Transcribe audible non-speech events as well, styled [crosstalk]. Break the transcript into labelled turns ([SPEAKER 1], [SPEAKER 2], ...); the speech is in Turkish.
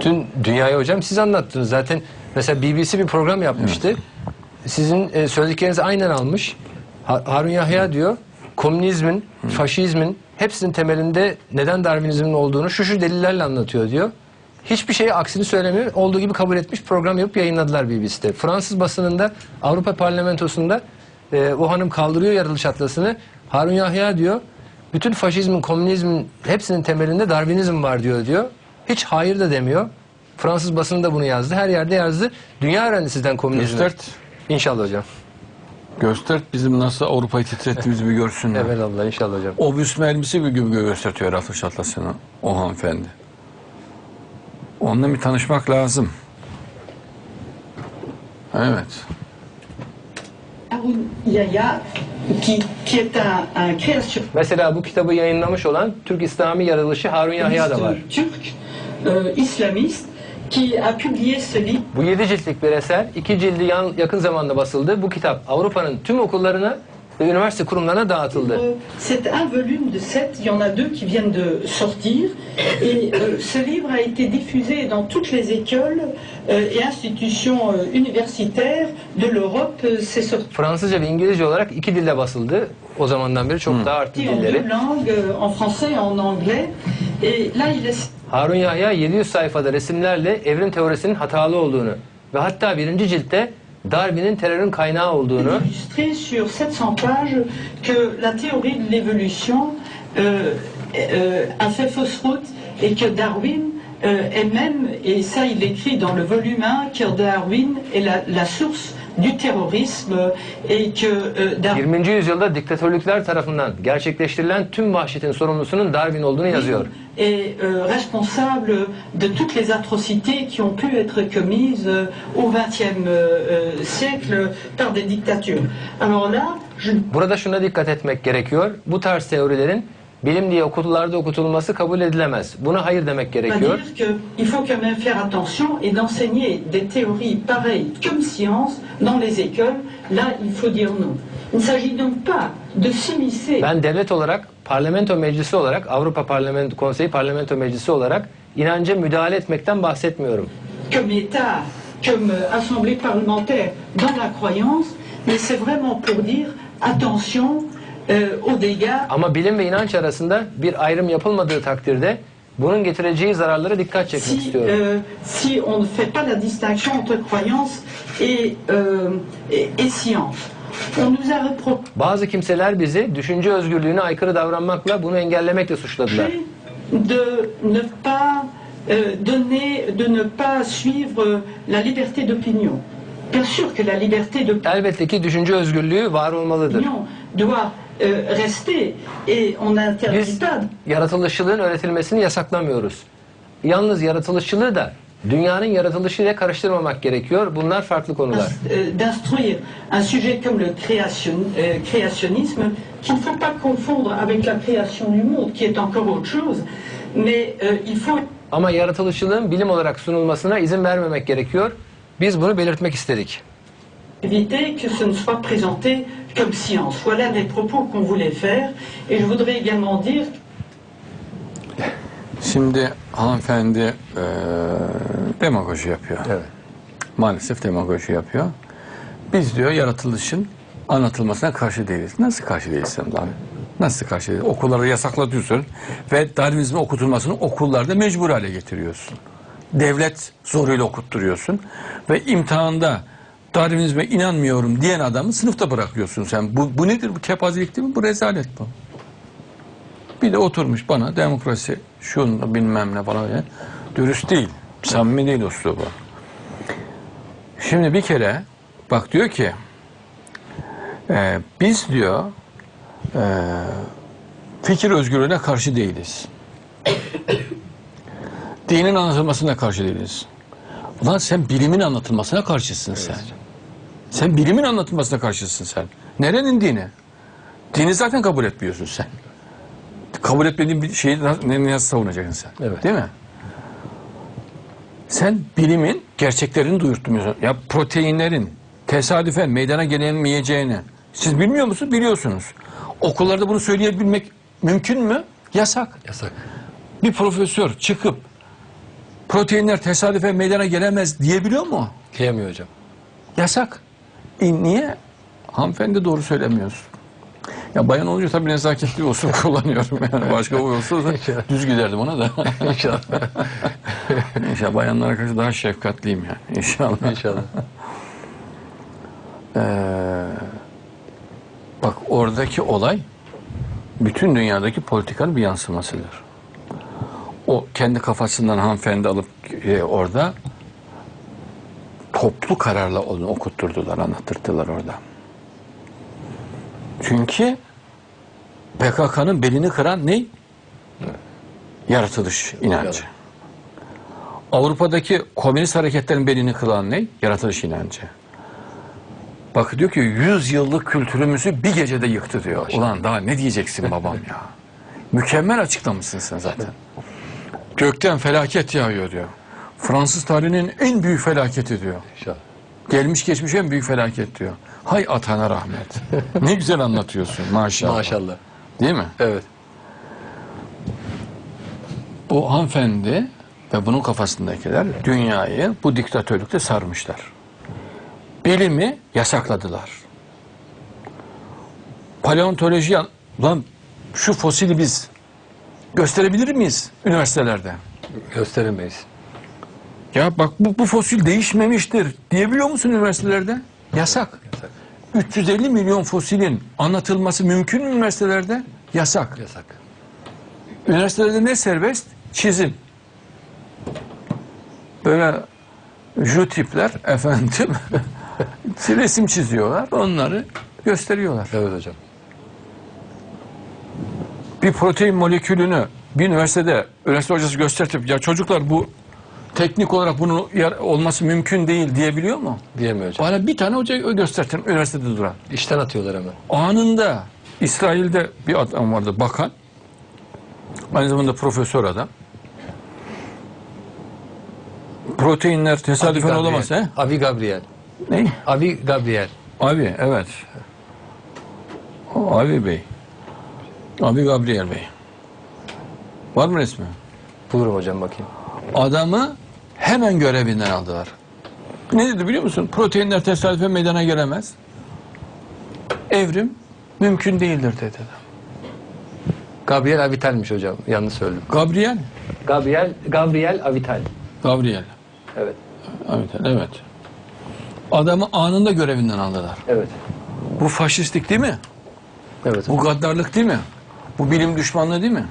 [SPEAKER 1] bütün dünyaya hocam siz anlattınız. Zaten mesela BBC bir program yapmıştı. Sizin e, söylediklerinizi aynen almış. Ha- Harun Yahya diyor komünizmin, faşizmin hepsinin temelinde neden Darwinizmin olduğunu şu şu delillerle anlatıyor diyor. Hiçbir şeyi aksini söylemiyor. Olduğu gibi kabul etmiş program yapıp yayınladılar BBC'de. Fransız basınında Avrupa Parlamentosu'nda e, o hanım kaldırıyor yaratılış atlasını. Harun Yahya diyor bütün faşizmin, komünizmin hepsinin temelinde Darwinizm var diyor diyor. Hiç hayır da demiyor. Fransız basını da bunu yazdı. Her yerde yazdı. Dünya öğrendi sizden komünizmi.
[SPEAKER 2] Göstert.
[SPEAKER 1] İnşallah hocam.
[SPEAKER 2] Göstert bizim nasıl Avrupa'yı titrettiğimizi bir görsünler.
[SPEAKER 1] Evet Allah inşallah hocam.
[SPEAKER 2] O büsme elbise bir gibi gösteriyor Yaratılış Atlası'nı o hanımefendi. Onunla bir tanışmak lazım. Evet.
[SPEAKER 1] Mesela bu kitabı yayınlamış olan Türk İslami yaratılışı Harun Yahya da var.
[SPEAKER 3] turc, euh, islamiste, qui a publié ce livre
[SPEAKER 1] Bu yedi ciltlik bir eser. iki cildi yan- yakın zamanda basıldı. Bu kitap Avrupa'nın tüm okullarına ve üniversite kurumlarına dağıtıldı.
[SPEAKER 3] Euh, C'est un volume de sept, il y en a deux qui viennent de sortir. Et euh, ce livre a été diffusé dans toutes les écoles euh, et institutions euh, universitaires de l'Europe. Euh, C'est sorti
[SPEAKER 1] Fransızca ve İngilizce olarak iki dilde basıldı. O zamandan beri çok daha arttı
[SPEAKER 3] en deux
[SPEAKER 1] dilleri.
[SPEAKER 3] langues, euh, en français et en anglais. Et là, il est
[SPEAKER 1] Harun Yahya 700 sayfada resimlerle evrim teorisinin hatalı olduğunu ve hatta birinci ciltte Darwin'in terörün kaynağı olduğunu
[SPEAKER 3] sur 700 pages que la théorie de l'évolution euh, euh, a fait fausse route et que Darwin euh, est même, et ça il écrit dans le volume 1, que Darwin est la, la source du terrorisme et que euh, Darwin
[SPEAKER 1] 20. yüzyılda diktatörlükler tarafından gerçekleştirilen tüm vahşetin sorumlusunun Darwin olduğunu yazıyor.
[SPEAKER 3] est euh, responsable de toutes les atrocités qui ont pu être commises euh, au XXe euh, siècle par des dictatures. Alors là, je
[SPEAKER 1] Burada şuna dikkat etmek gerekiyor. Bu tarz teorilerin bilim diye okullarda okutulması kabul edilemez. Buna hayır demek gerekiyor.
[SPEAKER 3] qu'il faut quand même faire attention et d'enseigner des théories pareilles comme science dans les écoles. Là, il faut dire non. Il ne s'agit donc pas de s'immiscer
[SPEAKER 1] Ben devlet olarak, parlamento meclisi olarak, Avrupa Parlamento Konseyi Parlamento Meclisi olarak inanca müdahale etmekten bahsetmiyorum.
[SPEAKER 3] comme État, comme euh, assemblée parlementaire dans la croyance, mais c'est vraiment pour dire attention
[SPEAKER 1] Ama bilim ve inanç arasında bir ayrım yapılmadığı takdirde bunun getireceği zararlara dikkat çekmek
[SPEAKER 3] si,
[SPEAKER 1] istiyorum.
[SPEAKER 3] euh, si on ne fait pas la distinction entre croyance et, euh, et, et science.
[SPEAKER 1] Bazı kimseler bizi düşünce özgürlüğüne aykırı davranmakla bunu engellemekle suçladılar.
[SPEAKER 3] de ne pas euh, donner, de ne pas suivre la liberté d'opinion. Bien sûr que la liberté d'opinion
[SPEAKER 1] Elbette ki düşünce özgürlüğü var olmalıdır.
[SPEAKER 3] doit euh, rester et on pas
[SPEAKER 1] yaratılışçılığın öğretilmesini yasaklamıyoruz. Yalnız yaratılışçılığı da dünyanın yaratılışıyla karıştırmamak gerekiyor. Bunlar farklı konular.
[SPEAKER 3] euh, d'instruire un sujet comme le création, euh, créationnisme, qu'il ne faut pas confondre avec la création du monde, qui est encore autre chose, mais euh, il faut
[SPEAKER 1] Ama yaratılışçılığın bilim olarak sunulmasına izin vermemek gerekiyor. Biz bunu belirtmek istedik.
[SPEAKER 3] Éviter que ce ne soit présenté comme science. Voilà les propos qu'on voulait faire, et je voudrais également dire
[SPEAKER 2] Şimdi hanımefendi eee demagoji yapıyor.
[SPEAKER 1] Evet.
[SPEAKER 2] Maalesef demagoji yapıyor. Biz diyor yaratılışın anlatılmasına karşı değiliz. Nasıl karşı değilsin abi? Nasıl karşı değiliz? Okulları yasaklatıyorsun ve Darwinizmin okutulmasını okullarda mecbur hale getiriyorsun. Devlet zoruyla okutturuyorsun ve imtihanda Darwinizme inanmıyorum diyen adamı sınıfta bırakıyorsun sen. Bu, bu nedir? Bu kepazelik değil mi? Bu rezalet bu. Bir de oturmuş bana demokrasi şunu bilmem ne falan öyle. Dürüst değil. Samimi değil uslubu. Şimdi bir kere bak diyor ki e, biz diyor e, fikir özgürlüğüne karşı değiliz. Dinin anlatılmasına karşı değiliz. Ulan sen bilimin anlatılmasına karşısın sen. Sen bilimin anlatılmasına karşısın sen. Nerenin dini? Dini zaten kabul etmiyorsun sen. Kabul etmediğin bir şeyi nasıl, savunacaksın sen?
[SPEAKER 1] Evet.
[SPEAKER 2] Değil mi? Sen bilimin gerçeklerini duyurtmuyorsun. Ya proteinlerin tesadüfen meydana gelemeyeceğini siz bilmiyor musunuz? Biliyorsunuz. Okullarda bunu söyleyebilmek mümkün mü? Yasak.
[SPEAKER 1] Yasak.
[SPEAKER 2] Bir profesör çıkıp proteinler tesadüfen meydana gelemez diyebiliyor mu?
[SPEAKER 1] Diyemiyor hocam.
[SPEAKER 2] Yasak. E niye? Hanımefendi doğru söylemiyorsun. Ya bayan olunca tabii nezaketli olsun [laughs] kullanıyorum yani. Başka olsa da düz giderdim ona da. [laughs]
[SPEAKER 1] İnşallah. [laughs]
[SPEAKER 2] İnşallah bayanlara karşı daha şefkatliyim yani. İnşallah.
[SPEAKER 1] İnşallah.
[SPEAKER 2] Ee, bak oradaki olay bütün dünyadaki politikanın bir yansımasıdır. O kendi kafasından hanımefendi alıp e, orada toplu kararla onu okutturdular, anlattırdılar orada. Çünkü PKK'nın belini kıran ne? Yaratılış inancı. Avrupa'daki komünist hareketlerin belini kıran ne? Yaratılış inancı. Bak diyor ki 100 yıllık kültürümüzü bir gecede yıktı diyor. Ulan daha ne diyeceksin babam ya? [laughs] Mükemmel açıklamışsın sen zaten. Gökten felaket yağıyor diyor. Fransız tarihinin en büyük felaketi diyor.
[SPEAKER 1] İnşallah.
[SPEAKER 2] Gelmiş geçmiş en büyük felaket diyor. Hay atana rahmet. [laughs] ne güzel anlatıyorsun maşallah.
[SPEAKER 1] Maşallah.
[SPEAKER 2] Değil mi?
[SPEAKER 1] Evet.
[SPEAKER 2] Bu hanımefendi ve bunun kafasındakiler dünyayı bu diktatörlükte sarmışlar. Bilimi yasakladılar. Paleontoloji lan şu fosili biz gösterebilir miyiz üniversitelerde?
[SPEAKER 1] Gösteremeyiz.
[SPEAKER 2] Ya bak bu, bu fosil değişmemiştir diyebiliyor musun üniversitelerde? Yasak.
[SPEAKER 1] Yasak.
[SPEAKER 2] 350 milyon fosilin anlatılması mümkün mü üniversitelerde? Yasak.
[SPEAKER 1] Yasak.
[SPEAKER 2] Üniversitelerde ne serbest? Çizim. Böyle ju tipler efendim [laughs] resim çiziyorlar. Onları gösteriyorlar.
[SPEAKER 1] Evet hocam.
[SPEAKER 2] Bir protein molekülünü bir üniversitede üniversite hocası göstertip ya çocuklar bu teknik olarak bunu yer- olması mümkün değil diyebiliyor mu?
[SPEAKER 1] Diyemiyor hocam.
[SPEAKER 2] Bana bir tane hoca göstertin üniversitede duran.
[SPEAKER 1] İşten atıyorlar hemen.
[SPEAKER 2] Anında İsrail'de bir adam vardı bakan. Aynı zamanda profesör adam. Proteinler tesadüfen olamaz he?
[SPEAKER 1] Avi Gabriel.
[SPEAKER 2] Ne?
[SPEAKER 1] Avi Gabriel.
[SPEAKER 2] Abi evet. O, Abi Bey. Abi Gabriel Bey. Var mı resmi?
[SPEAKER 1] Bulurum hocam bakayım.
[SPEAKER 2] Adamı hemen görevinden aldılar. Ne dedi biliyor musun? Proteinler tesadüfen meydana gelemez. Evrim mümkün değildir dedi adam.
[SPEAKER 1] Gabriel Avital'miş hocam. Yanlış söyledim.
[SPEAKER 2] Gabriel.
[SPEAKER 1] Gabriel Gabriel Avital.
[SPEAKER 2] Gabriel.
[SPEAKER 1] Evet.
[SPEAKER 2] Evet, evet. Adamı anında görevinden aldılar.
[SPEAKER 1] Evet.
[SPEAKER 2] Bu faşistlik değil mi?
[SPEAKER 1] Evet.
[SPEAKER 2] Bu gaddarlık değil mi? Bu bilim düşmanlığı değil mi?